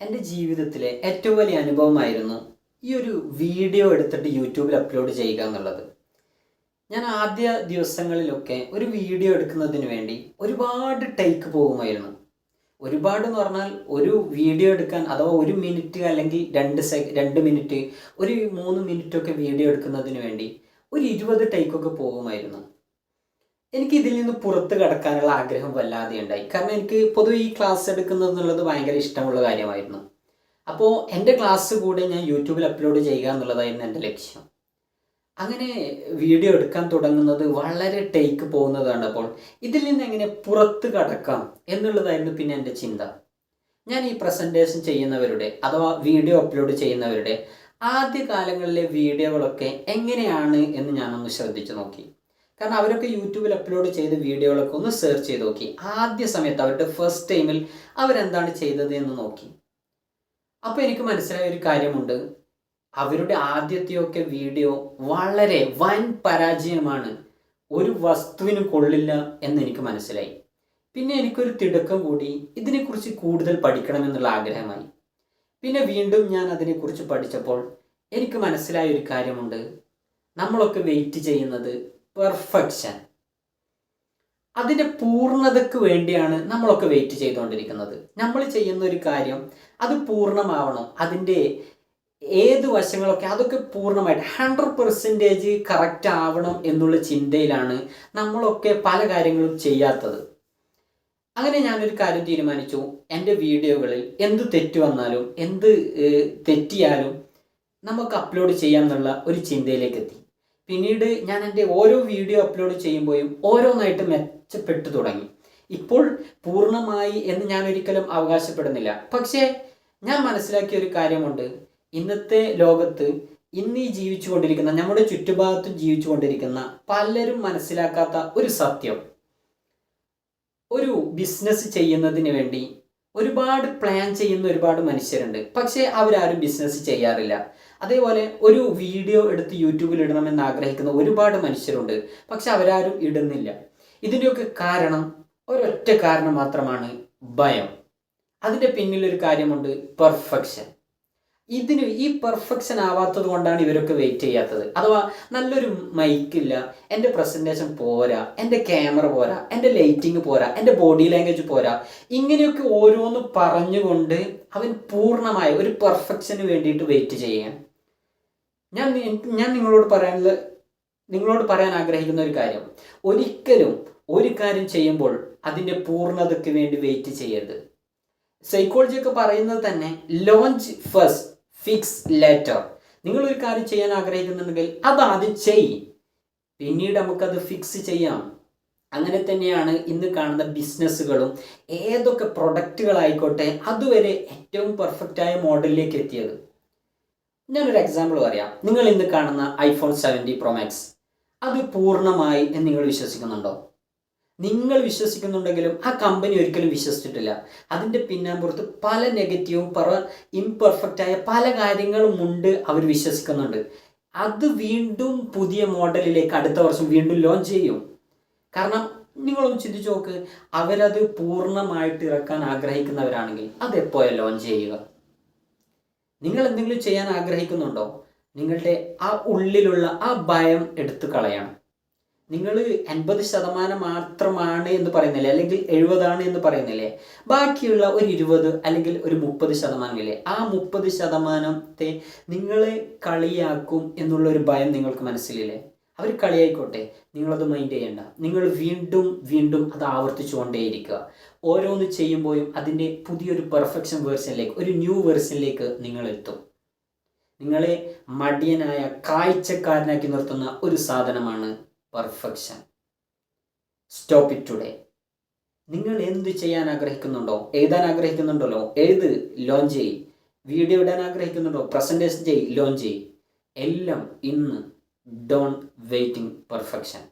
എന്റെ ജീവിതത്തിലെ ഏറ്റവും വലിയ അനുഭവമായിരുന്നു ഈ ഒരു വീഡിയോ എടുത്തിട്ട് യൂട്യൂബിൽ അപ്ലോഡ് ചെയ്യുക എന്നുള്ളത്. ഞാൻ ആദ്യ ദിവസങ്ങളിലൊക്കെ ഒരു വീഡിയോ എടുക്കുന്നതിന് വേണ്ടി ഒരുപാട് ടേക്ക് പോകുമായിരുന്നു. ഒരുപാട് എന്ന് പറഞ്ഞാൽ ഒരു വീഡിയോ എടുക്കാൻ അഥവാ ഒരു മിനിറ്റ് അല്ലെങ്കിൽ രണ്ട് സെ രണ്ട് മിനിറ്റ് ഒരു മൂന്ന് മിനിറ്റൊക്കെ വീഡിയോ എടുക്കുന്നതിന് വേണ്ടി ഒരു ഇരുപത് ടേക്കൊക്കെ പോകുമായിരുന്നു. എനിക്ക് ഇതിൽ നിന്ന് പുറത്ത് കടക്കാനുള്ള ആഗ്രഹം വല്ലാതെ ഉണ്ടായി. കാരണം എനിക്ക് പൊതുവെ ഈ ക്ലാസ് എടുക്കുന്നത് എന്നുള്ളത് ഭയങ്കര ഇഷ്ടമുള്ള കാര്യമായിരുന്നു. അപ്പോൾ എന്റെ ക്ലാസ് കൂടെ ഞാൻ യൂട്യൂബിൽ അപ്ലോഡ് ചെയ്യുക എന്നുള്ളതായിരുന്നു എന്റെ ലക്ഷ്യം. അങ്ങനെ വീഡിയോ എടുക്കാൻ തുടങ്ങുന്നത് വളരെ ടേക്ക് പോകുന്നതാണ് അപ്പോൾ ഇതിൽ നിന്ന് എങ്ങനെ പുറത്ത് കടക്കാം എന്നുള്ളതായിരുന്നു പിന്നെ എന്റെ ചിന്ത. ഞാൻ ഈ പ്രസന്റേഷൻ ചെയ്യുന്നവരുടെ അഥവാ വീഡിയോ അപ്ലോഡ് ചെയ്യുന്നവരുടെ ആദ്യ കാലങ്ങളിലെ വീഡിയോകളൊക്കെ എങ്ങനെയാണ് എന്ന് ഞാനൊന്ന് ശ്രദ്ധിച്ചു നോക്കി. കാരണം അവരൊക്കെ യൂട്യൂബിൽ അപ്ലോഡ് ചെയ്ത വീഡിയോകളൊക്കെ ഒന്ന് സെർച്ച് ചെയ്ത് നോക്കി. ആദ്യ സമയത്ത് അവരുടെ ഫസ്റ്റ് ടൈമിൽ അവരെന്താണ് ചെയ്തത് എന്ന് നോക്കി. അപ്പോൾ എനിക്ക് മനസ്സിലായ ഒരു കാര്യമുണ്ട്. അവരുടെ ആദ്യത്തെയൊക്കെ വീഡിയോ വളരെ വൻ പരാജയമാണ്. ഒരു വസ്തുവിനും കൊള്ളില്ല എന്ന് എനിക്ക് മനസ്സിലായി. പിന്നെ എനിക്കൊരു തിടുക്കം കൂടി. ഇതിനെക്കുറിച്ച് കൂടുതൽ പഠിക്കണമെന്നുള്ള ആഗ്രഹമായി. പിന്നെ വീണ്ടും ഞാൻ അതിനെക്കുറിച്ച് പഠിച്ചപ്പോൾ എനിക്ക് മനസ്സിലായ ഒരു കാര്യമുണ്ട്. നമ്മളൊക്കെ വെയിറ്റ് ചെയ്യുന്നത് പെർഫെക്ഷൻ അതിന്റെ പൂർണതയ്ക്ക് വേണ്ടിയാണ് നമ്മളൊക്കെ വെയിറ്റ് ചെയ്തുകൊണ്ടിരിക്കുന്നത് നമ്മൾ ചെയ്യുന്ന ഒരു കാര്യം അത് പൂർണമാവണം. അതിന്റെ ഏത് വശങ്ങളൊക്കെ അതൊക്കെ പൂർണമായിട്ട് ഹൺഡ്രഡ് പെർസെന്റേജ് കറക്റ്റ് ആവണം എന്നുള്ള ചിന്തയിലാണ് നമ്മളൊക്കെ പല കാര്യങ്ങളും ചെയ്യാത്തത്. അങ്ങനെ ഞാനൊരു കാര്യം തീരുമാനിച്ചു. എന്റെ വീഡിയോകളിൽ എന്ത് തെറ്റ് വന്നാലും എന്ത് തെറ്റിയാലും നമുക്ക് അപ്ലോഡ് ചെയ്യാമെന്നുള്ള ഒരു ചിന്തയിലേക്ക് എത്തി. പിന്നീട് ഞാൻ എന്റെ ഓരോ വീഡിയോ അപ്ലോഡ് ചെയ്യുമ്പോഴും ഓരോന്നായിട്ട് മെച്ചപ്പെട്ടു തുടങ്ങി. ഇപ്പോൾ പൂർണമായി എന്ന് ഞാൻ ഒരിക്കലും അവകാശപ്പെടുന്നില്ല. പക്ഷേ ഞാൻ മനസ്സിലാക്കിയ ഒരു കാര്യമുണ്ട്. ഇന്നത്തെ ലോകത്ത് ഇന്ന് ഈ ജീവിച്ചു കൊണ്ടിരിക്കുന്ന നമ്മുടെ ചുറ്റുഭാഗത്തും ജീവിച്ചു കൊണ്ടിരിക്കുന്ന പലരും മനസ്സിലാക്കാത്ത ഒരു സത്യം. ഒരു ബിസിനസ് ചെയ്യുന്നതിന് വേണ്ടി ഒരുപാട് പ്ലാൻ ചെയ്യുന്ന ഒരുപാട് മനുഷ്യരുണ്ട്. പക്ഷേ അവരാരും ബിസിനസ് ചെയ്യാറില്ല. അതേപോലെ ഒരു വീഡിയോ എടുത്ത് യൂട്യൂബിൽ ഇടണമെന്ന് ആഗ്രഹിക്കുന്ന ഒരുപാട് മനുഷ്യരുണ്ട്. പക്ഷെ അവരാരും ഇടുന്നില്ല. ഇതിന്റെയൊക്കെ കാരണം ഒരൊറ്റ കാരണം മാത്രമാണ് ഭയം. അതിന്റെ പിന്നിലൊരു കാര്യമുണ്ട് പെർഫെക്ഷൻ ഇതിന് ഈ പെർഫെക്ഷൻ ആവാത്തത് കൊണ്ടാണ് ഇവരൊക്കെ വെയിറ്റ് ചെയ്യാത്തത്. അഥവാ നല്ലൊരു മൈക്കില്ല എന്റെ പ്രസന്റേഷൻ പോരാ എന്റെ ക്യാമറ പോരാ എന്റെ ലൈറ്റിംഗ് പോരാ എന്റെ ബോഡി ലാംഗ്വേജ് പോരാ ഇങ്ങനെയൊക്കെ ഓരോന്ന് പറഞ്ഞുകൊണ്ട് അവൻ പൂർണമായ ഒരു പെർഫെക്ഷന് വേണ്ടിയിട്ട് വെയിറ്റ് ചെയ്യാൻ. ഞാൻ ഞാൻ നിങ്ങളോട് പറയാനുള്ള നിങ്ങളോട് പറയാൻ ആഗ്രഹിക്കുന്ന ഒരു കാര്യം. ഒരിക്കലും ഒരു കാര്യം ചെയ്യുമ്പോൾ അതിന്റെ പൂർണതയ്ക്ക് വേണ്ടി വെയിറ്റ് ചെയ്യരുത്. സൈക്കോളജി ഒക്കെ പറയുന്നത് തന്നെ ലോഞ്ച് ഫസ്റ്റ് ഫിക്സ് ലെറ്റർ നിങ്ങൾ ഒരു കാര്യം ചെയ്യാൻ ആഗ്രഹിക്കുന്നുണ്ടെങ്കിൽ അത് ആദ്യം ചെയ്. പിന്നീട് നമുക്കത് ഫിക്സ് ചെയ്യാം. അങ്ങനെ തന്നെയാണ് ഇന്ന് കാണുന്ന ബിസിനസ്സുകളും ഏതൊക്കെ പ്രൊഡക്റ്റുകളായിക്കോട്ടെ അതുവരെ ഏറ്റവും പെർഫെക്റ്റായ മോഡലിലേക്ക് എത്തിയത്. ഞാനൊരു എക്സാമ്പിൾ പറയാം. നിങ്ങൾ ഇന്ന് കാണുന്ന ഐഫോൺ സെവന്റി പ്രോ മാക്സ് അത് പൂർണമായി എന്ന് നിങ്ങൾ വിശ്വസിക്കുന്നുണ്ടോ? നിങ്ങൾ വിശ്വസിക്കുന്നുണ്ടെങ്കിലും ആ കമ്പനി ഒരിക്കലും വിശ്വസിച്ചിട്ടില്ല. അതിന്റെ പിന്നാമ്പുറത്ത് പല നെഗറ്റീവും പറ ഇംപെർഫെക്റ്റായ പല കാര്യങ്ങളും ഉണ്ട് അവർ വിശ്വസിക്കുന്നുണ്ട്. അത് വീണ്ടും പുതിയ മോഡലിലേക്ക് അടുത്ത വർഷം വീണ്ടും ലോഞ്ച് ചെയ്യും. കാരണം നിങ്ങളൊന്ന് ചിന്തിച്ചു നോക്ക് അവരത് പൂർണമായിട്ട് ഇറക്കാൻ ആഗ്രഹിക്കുന്നവരാണെങ്കിൽ അതെപ്പോഴാണ് ലോഞ്ച് ചെയ്യുക? നിങ്ങൾ എന്തെങ്കിലും ചെയ്യാൻ ആഗ്രഹിക്കുന്നുണ്ടോ? നിങ്ങളുടെ ആ ഉള്ളിലുള്ള ആ ഭയം എടുത്തു കളയണം. നിങ്ങൾ എൺപത് ശതമാനം മാത്രമാണ് എന്ന് പറയുന്നില്ലേ? അല്ലെങ്കിൽ എഴുപതാണ് എന്ന് പറയുന്നില്ലേ? ബാക്കിയുള്ള ഒരു ഇരുപത് അല്ലെങ്കിൽ ഒരു മുപ്പത് ശതമാനമില്ലേ? ആ മുപ്പത് ശതമാനത്തെ നിങ്ങളെ കളിയാക്കും എന്നുള്ള ഒരു ഭയം നിങ്ങൾക്ക് മനസ്സിലില്ലേ? അവർ കളിയായിക്കോട്ടെ. നിങ്ങളത് മൈൻഡ് ചെയ്യണ്ട. നിങ്ങൾ വീണ്ടും വീണ്ടും അത് ആവർത്തിച്ചുകൊണ്ടേയിരിക്കുക. ഓരോന്ന് ചെയ്യുമ്പോഴും അതിന്റെ പുതിയൊരു പെർഫെക്ഷൻ വേർഷനിലേക്ക് ഒരു ന്യൂ വേർഷനിലേക്ക് നിങ്ങൾ എത്തും നിങ്ങളെ മടിയനായ കാഴ്ചക്കാരനാക്കി നിർത്തുന്ന ഒരു സാധനമാണ് പെർഫെക്ഷൻ സ്റ്റോപ്പ് ഇറ്റ് ടുഡേ നിങ്ങൾ എന്ത് ചെയ്യാൻ ആഗ്രഹിക്കുന്നുണ്ടോ? എഴുതാൻ ആഗ്രഹിക്കുന്നുണ്ടല്ലോ? എഴുത് ലോഞ്ച് ചെയ് വീഡിയോ ഇടാൻ ആഗ്രഹിക്കുന്നുണ്ടോ? പ്രസന്റേഷൻ ചെയ് ലോഞ്ച് ചെയ് എല്ലാം ഇന്ന്. Don waiting perfection